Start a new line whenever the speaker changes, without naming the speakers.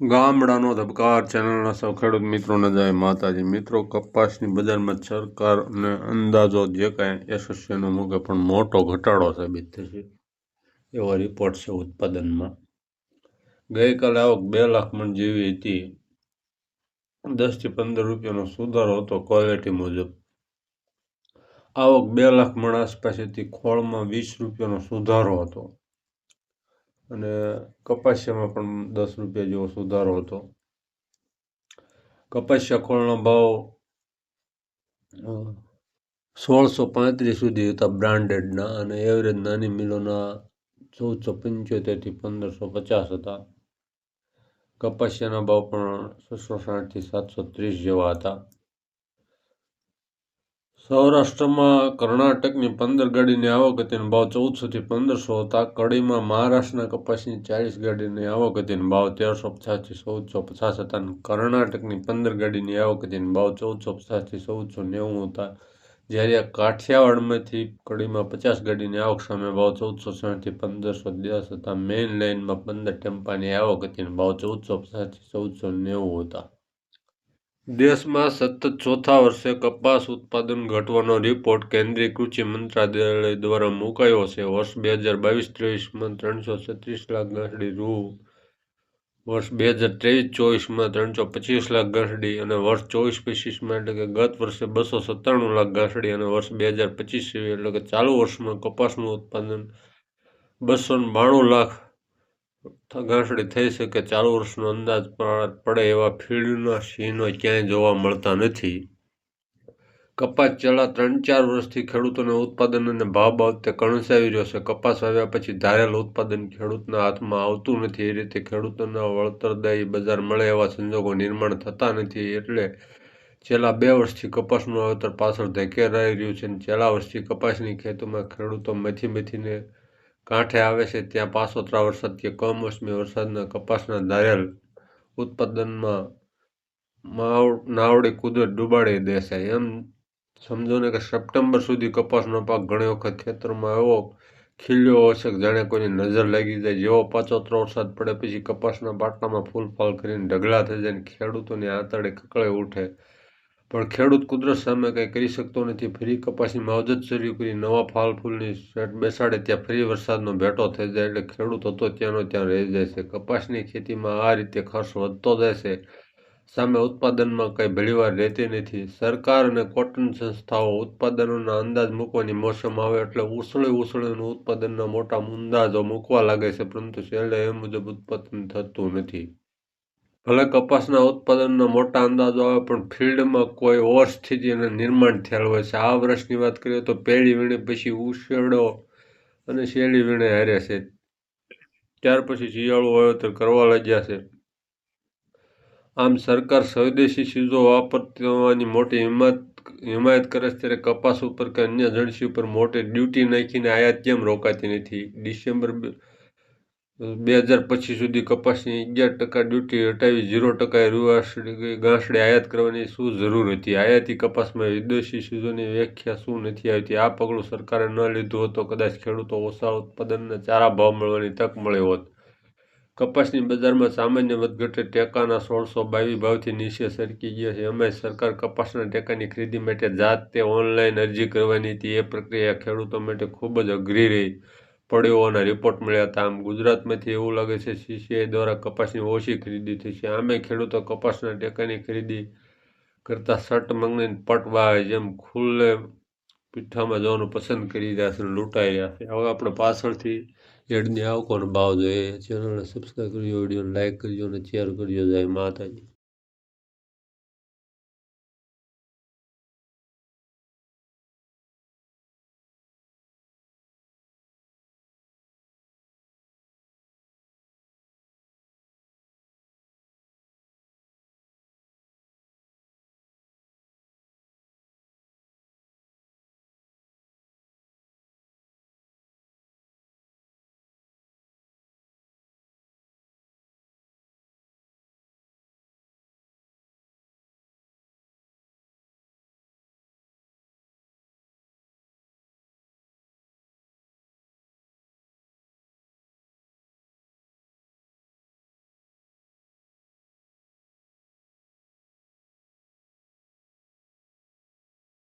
ગામડાનો ધબકાર ચેનલના સૌ ખેડૂત મિત્રોને જય માતાજી. મિત્રો, કપાસની બજારમાં સરકાર અને અંદાજો જે કાંઈ એસોસિએશનો મૂકે, પણ મોટો ઘટાડો સાબિત થશે એવો રિપોર્ટ છે ઉત્પાદનમાં. ગઈકાલે આવક બે લાખ મણ જેવી હતી. દસથી પંદર રૂપિયાનો સુધારો હતો ક્વોલિટી મુજબ. આવક બે લાખ મણ આસપાસ હતી. ખોળમાં વીસ રૂપિયાનો સુધારો હતો. અને કપાસિયામાં પણ દસ રૂપિયા જેવો સુધારો હતો. કપાસિયા ખોળનો ભાવ સોળસો પાંત્રીસ સુધી હતા બ્રાન્ડેડના અને એવરેજ નાની મિલોના ચૌદસો પંચોતેરથી પંદરસો પચાસ હતા. કપાસિયાના ભાવ પણ છસો સાઠથી સાતસો ત્રીસ જેવા હતા. સૌરાષ્ટ્રમાં કર્ણાટકની પંદર ગાડીની આવક હતી ભાવ ચૌદસોથી પંદરસો હતા. કડીમાં મહારાષ્ટ્રના કપાસની ચાલીસ ગાડીની આવક હતી ભાવ તેરસો પચાસથી ચૌદસો પચાસ હતા. અને કર્ણાટકની પંદર ગાડીની આવક હતી ભાવ ચૌદસો પચાસથી ચૌદસો નેવું હતા. જ્યારે આ કાઠિયાવાડમાંથી કડીમાં પચાસ ગાડીની આવક સામે ભાવ ચૌદસો સાઠથી પંદરસો દસ હતા. મેઇન લાઇનમાં પંદર ટેમ્પાની આવક હતી ભાવ ચૌદસો પચાસથી ચૌદસો નેવું હતા. દેશમાં સતત ચોથા વર્ષે કપાસ ઉત્પાદન ઘટવાનો રિપોર્ટ કેન્દ્રીય કૃષિ મંત્રાલય દ્વારા મુકાયો છે. વર્ષ બે હજાર બાવીસ ત્રેવીસમાં ત્રણસો છત્રીસ લાખ ગાંસડી રૂ, વર્ષ બે હજાર ત્રેવીસ ચોવીસમાં ત્રણસો પચીસ લાખ ગાંસડી અને વર્ષ ચોવીસ પચીસમાં એટલે કે ગત વર્ષે બસો સત્તાણું લાખ ગાંસડી અને વર્ષ બે હજાર પચીસ એટલે કે ચાલુ વર્ષમાં કપાસનું ઉત્પાદન બસો બાણું લાખ ઘાસડી થઈ શકે ચાલુ વર્ષનો અંદાજ પડે એવા ફીડના સિંહનો ક્યાંય જોવા મળતા નથી. કપાસ છેલ્લા ત્રણ ચાર વર્ષથી ખેડૂતોને ઉત્પાદન અને ભાવ બાબતે કણસાવી રહ્યો છે. કપાસ આવ્યા પછી ધારેલ ઉત્પાદન ખેડૂતના હાથમાં આવતું નથી. એ રીતે ખેડૂતોના વળતરદાયી બજાર મળે એવા સંજોગો નિર્માણ થતા નથી. એટલે છેલ્લા બે વર્ષથી કપાસનું વાવેતર પાછળ ધકેરાઈ રહ્યું છે અને છેલ્લા વર્ષથી કપાસની ખેતીમાં ખેડૂતો મેથી મથીને કાંઠે આવે છે, ત્યાં પાછોતરા વરસાદ કે કમોસમી વરસાદના કપાસના ધારેલ ઉત્પાદનમાં માવ, નાવડી કુદરત ડૂબાડી દેશે. એમ સમજો ને કે સપ્ટેમ્બર સુધી કપાસનો પાક ઘણી વખત ખેતરમાં એવો ખીલ્યો હશે જાણે કોઈની નજર લાગી જાય. જેવો પાછોતરો વરસાદ પડે, પછી કપાસના પાટલામાં ફૂલ ફાલ કરીને ઢગલા થઈ જાય ખેડૂતોની આંતરડે કકળે ઉઠે. પણ ખેડૂત કુદરત સામે કંઈ કરી શકતો નથી. ફરી કપાસની માવજત શરૂ કરી, નવા ફાલ ફૂલની સેટ બેસાડે, ત્યાં ફરી વરસાદનો ભેટો થઈ જાય એટલે ખેડૂત હતો ત્યાંનો ત્યાં રહી જાય છે. કપાસની ખેતીમાં આ રીતે ખર્ચ વધતો જાય છે. સામે ઉત્પાદનમાં કંઈ ભલીવાર રહેતી નથી. સરકાર અને કોટન સંસ્થાઓ ઉત્પાદનોના અંદાજ મૂકવાની મોસમ આવે એટલે ઉછળી ઉછળીને ઉત્પાદનના મોટા અંદાજો મૂકવા લાગે છે, પરંતુ છેલ્લે એ મુજબ ઉત્પાદન થતું નથી. ભલે કપાસના ઉત્પાદનના મોટા અંદાજો આવે, પણ ફિલ્ડમાં કોઈ ઓર સ્થિતિ અને નિર્માણ થયેલ હોય છે. આ વર્ષની વાત કરીએ તો પેળી વીણે પછી ઉશેડો અને શેરડી વીણે હારે છે. ત્યાર પછી શિયાળું વાવેતર કરવા લાગ્યા છે. આમ સરકાર સ્વદેશી ચીજો વાપરવાની મોટી હિંમત, હિમાયત કરે છે ત્યારે કપાસ ઉપર કે અન્ય જણસી ઉપર મોટી ડ્યુટી નાખીને આયાત કેમ રોકાતી નથી? ડિસેમ્બર બે હજાર પચીસ સુધી કપાસની અગિયાર ટકા ડ્યુટી હટાવી, ઝીરો ટકા રૂવાસડી ગાંસડી આયાત કરવાની શું જરૂર હતી? આયાતી કપાસમાં વિદેશી ચીજોની વ્યાખ્યા શું નથી આવતી? આ પગલું સરકારે ન લીધું હોત તો કદાચ ખેડૂતો ઓછા ઉત્પાદનના ચારા ભાવ મળવાની તક મળી હોત. કપાસની બજારમાં સામાન્ય વધઘટે ટેકાના સોળસો બાવીસ ભાવથી નીચે સરકી ગયા છે. એમાં સરકાર કપાસના ટેકાની ખરીદી માટે જાતે ઓનલાઈન અરજી કરવાની હતી. એ પ્રક્રિયા ખેડૂતો માટે ખૂબ જ અઘરી રહી. પડ્યો હોવાના રિપોર્ટ મળ્યા હતા. આમ ગુજરાતમાંથી એવું લાગે છે સીસીઆઈ દ્વારા કપાસની ઓછી ખરીદી થઈ છે. આમે ખેડૂતો કપાસના ટેકાની ખરીદી કરતાં શર્ટ મંગની પટવા જેમ ખુલ્લે પીઠામાં જવાનું પસંદ કરી રહ્યા છે લૂંટાઈ રહ્યા છે. હવે આપણે પાછળથી એડની આવકોનો ભાવ જોઈએ. ચેનલને સબસ્ક્રાઈબ કરજો વિડીયોને લાઇક કરજો અને શેર કરજો જય માતાજી.